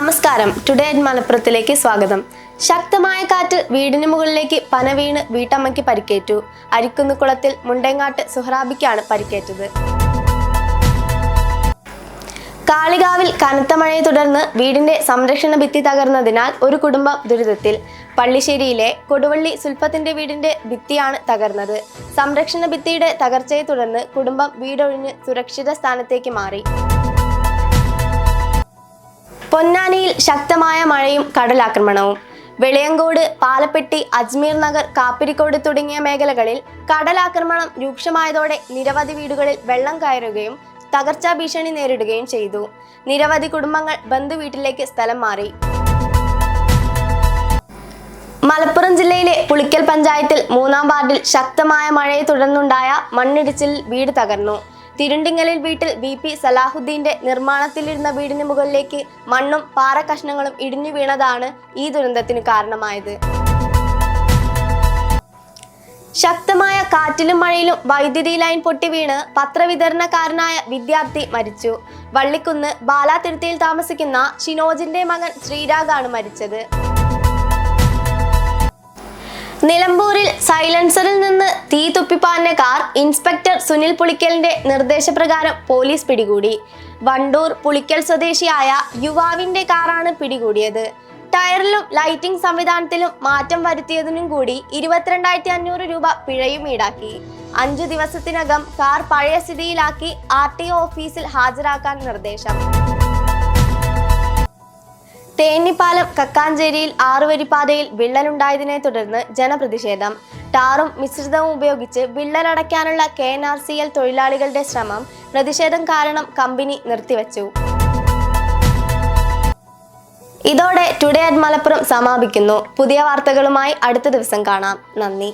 നമസ്കാരം. Today at മലപ്പുറത്തിലേക്ക് സ്വാഗതം. ശക്തമായ കാറ്റ് വീടിന് മുകളിലേക്ക് പന വീണ് വീട്ടമ്മയ്ക്ക് പരിക്കേറ്റു. അരിക്കുന്നുകുളത്തിൽ മുണ്ടേങ്ങാട്ട് സുഹറാബിക്കാണ് പരിക്കേറ്റത്. കാളികാവിൽ കനത്ത മഴയെ തുടർന്ന് വീടിന്റെ സംരക്ഷണ ഭിത്തി തകർന്നതിനാൽ ഒരു കുടുംബം ദുരിതത്തിൽ. പള്ളിശ്ശേരിയിലെ കൊടുവള്ളി സുൽഫത്തിന്റെ വീടിന്റെ ഭിത്തിയാണ് തകർന്നത്. സംരക്ഷണ ഭിത്തിയുടെ തകർച്ചയെ തുടർന്ന് കുടുംബം വീടൊഴിഞ്ഞ് സുരക്ഷിത സ്ഥാനത്തേക്ക് മാറി. പൊന്നാനിയിൽ ശക്തമായ മഴയും കടലാക്രമണവും. വെളിയങ്കോട് പാലപ്പെട്ടി അജ്മീർ നഗർ കാപ്പിരിക്കോട് തുടങ്ങിയ മേഖലകളിൽ കടലാക്രമണം രൂക്ഷമായതോടെ നിരവധി വീടുകളിൽ വെള്ളം കയറുകയും തകർച്ചാ ഭീഷണി നേരിടുകയും ചെയ്തു. നിരവധി കുടുംബങ്ങൾ ബന്ധുവീട്ടിലേക്ക് സ്ഥലം മാറി. മലപ്പുറം ജില്ലയിലെ പുളിക്കൽ പഞ്ചായത്തിൽ മൂന്നാം വാർഡിൽ ശക്തമായ മഴയെ തുടർന്നുണ്ടായ മണ്ണിടിച്ചിൽ വീട് തകർന്നു. തിരുണ്ടിങ്ങലിൽ വീട്ടിൽ വി പി സലാഹുദ്ദീന്റെ നിർമ്മാണത്തിലിരുന്ന വീടിന് മുകളിലേക്ക് മണ്ണും പാറ കഷ്ണങ്ങളും ഇടിഞ്ഞു വീണതാണ് ഈ ദുരന്തത്തിന് കാരണമായത്. ശക്തമായ കാറ്റിലും മഴയിലും വൈദ്യുതി ലൈൻ പൊട്ടി വീണ് പത്രവിതരണക്കാരനായ വിദ്യാർത്ഥി മരിച്ചു. വള്ളിക്കുന്ന് ബാലാതിരുത്തിയിൽ താമസിക്കുന്ന ഷിനോജിന്റെ മകൻ ശ്രീരാഗാണ് മരിച്ചത്. നിലമ്പൂരിൽ സൈലൻസറിൽ നിന്ന് തീ തുപ്പിപ്പാഞ്ഞ കാർ ഇൻസ്പെക്ടർ സുനിൽ പുളിക്കലിന്റെ നിർദ്ദേശപ്രകാരം പോലീസ് പിടികൂടി. വണ്ടൂർ പുളിക്കൽ സ്വദേശിയായ യുവാവിന്റെ കാറാണ് പിടികൂടിയത്. ടയറിലും ലൈറ്റിംഗ് സംവിധാനത്തിലും മാറ്റം വരുത്തിയതിനും കൂടി ഇരുപത്തിരണ്ടായിരത്തി അഞ്ഞൂറ് രൂപ പിഴയും ഈടാക്കി. അഞ്ചു ദിവസത്തിനകം കാർ പഴയ സ്ഥിതിയിലാക്കി ആർ ടി ഓഫീസിൽ ഹാജരാക്കാൻ നിർദ്ദേശം. തേന്നിപ്പാലം കക്കാഞ്ചേരിയിൽ ആറുവരിപ്പാതയിൽ വിള്ളലുണ്ടായതിനെ തുടർന്ന് ജനപ്രതിഷേധം. ടാറും മിശ്രിതവും ഉപയോഗിച്ച് വിള്ളലടയ്ക്കാനുള്ള K N R C L തൊഴിലാളികളുടെ ശ്രമം പ്രതിഷേധം കാരണം കമ്പനി നിർത്തിവച്ചു. ഇതോടെ ടുഡേ അറ്റ് മലപ്പുറം സമാപിക്കുന്നു. പുതിയ വാർത്തകളുമായി അടുത്ത ദിവസം കാണാം. നന്ദി.